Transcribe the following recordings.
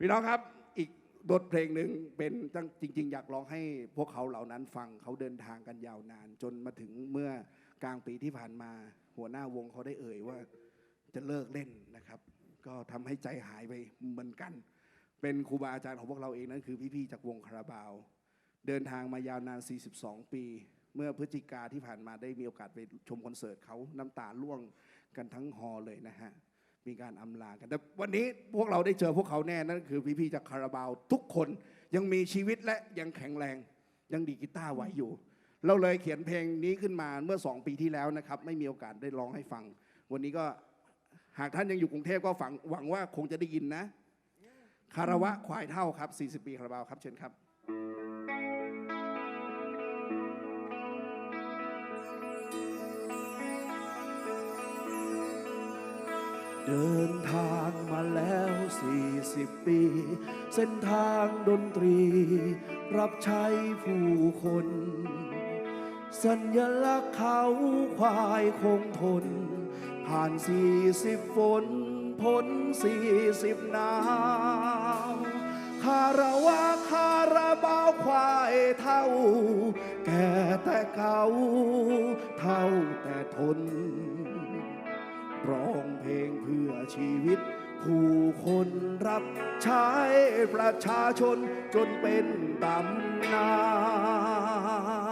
พี่น้องครับอีกบทเพลงหนึ่งเป็นตั้งจริง ๆ อยากร้องให้พวกเขาเหล่านั้นฟังเขาเดินทางกันยาวนาน จนมาถึงเมื่อกลางปีที่ผ่านมา หัวหน้าวงเขาได้เอ่ยว่าจะเลิกเล่นนะครับ ก็ทำให้ใจหายไปเหมือนกัน เป็นครูบาอาจารย์ของพวกเราเองนั่นคือพี่ๆจากวงคาราบาว เดินทางมายาวนาน 42 ปี เมื่อพฤศจิกาที่ผ่านมาได้มีโอกาสไปชมคอนเสิร์ตเขาน้ำตาร่วงกันทั้งฮอลเลยนะฮะ มีการอำลากัน แต่วันนี้พวกเราได้เจอพวกเขาแน่นั่นคือพี่ๆจากคาราบาวทุกคนยังมีชีวิตและยังแข็งแรง ยังดีกีตาร์ไหวอยู่ เราเลยเขียนเพลงนี้ขึ้นมาเมื่อ 2 ปีที่แล้วนะครับ ไม่มีโอกาสได้ร้องให้ฟัง วันนี้ก็หากท่านยังอยู่กรุงเทพก็ฝังหวังว่าคงจะได้ยินนะ คารวะควายเท่าครับ 40 ปีคาราบาวครับเชิญครับ เดินทางมาแล้ว 40 ปี เส้นทางดนตรี รับใช้ผู้คน สัญลักษณ์เขาควายคงทน ผ่าน 40 ฝนพ้น 40 หนาวคาราวะคาราบาวควายเท่า แก่แต่เก่าเท่าแต่ทน ร้องเพลงเพื่อชีวิต ผู้คนรับใช้ประชาชนจนเป็นตำนาน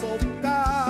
สบการ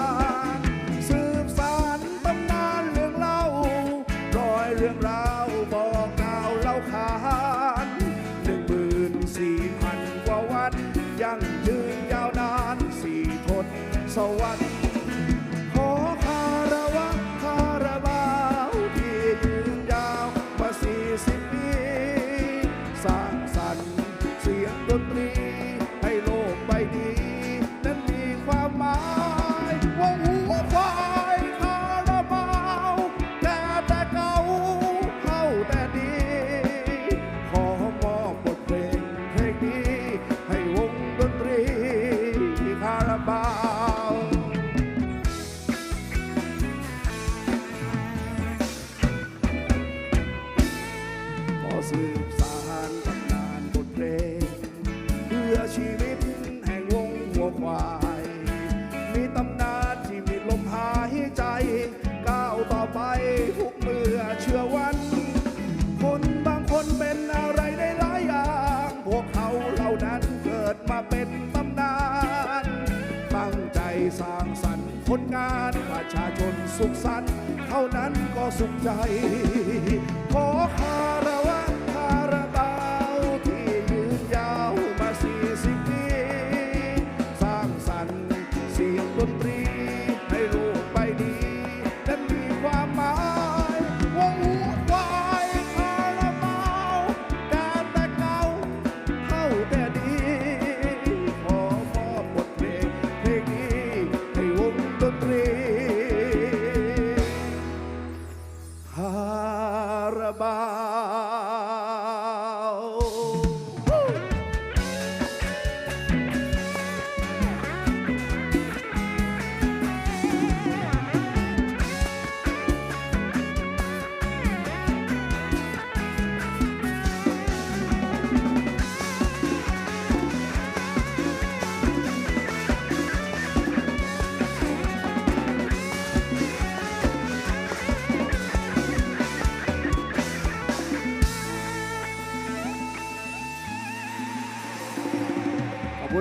สืบสานตำนานบทเพลง เพื่อชีวิตแห่งวงหัวควาย มีตำนานที่มีลมหายใจ ก้าวต่อไปทุกเมื่อเชื่อวัน คนบางคนเป็นอะไรได้หลายอย่าง พวกเขาเหล่านั้นเกิดมาเป็นตำนาน ตั้งใจสร้างสรรค์ผลงานประชาชนสุขสันต์เท่านั้นก็สุขใจขอคา เ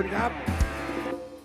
คุณครับ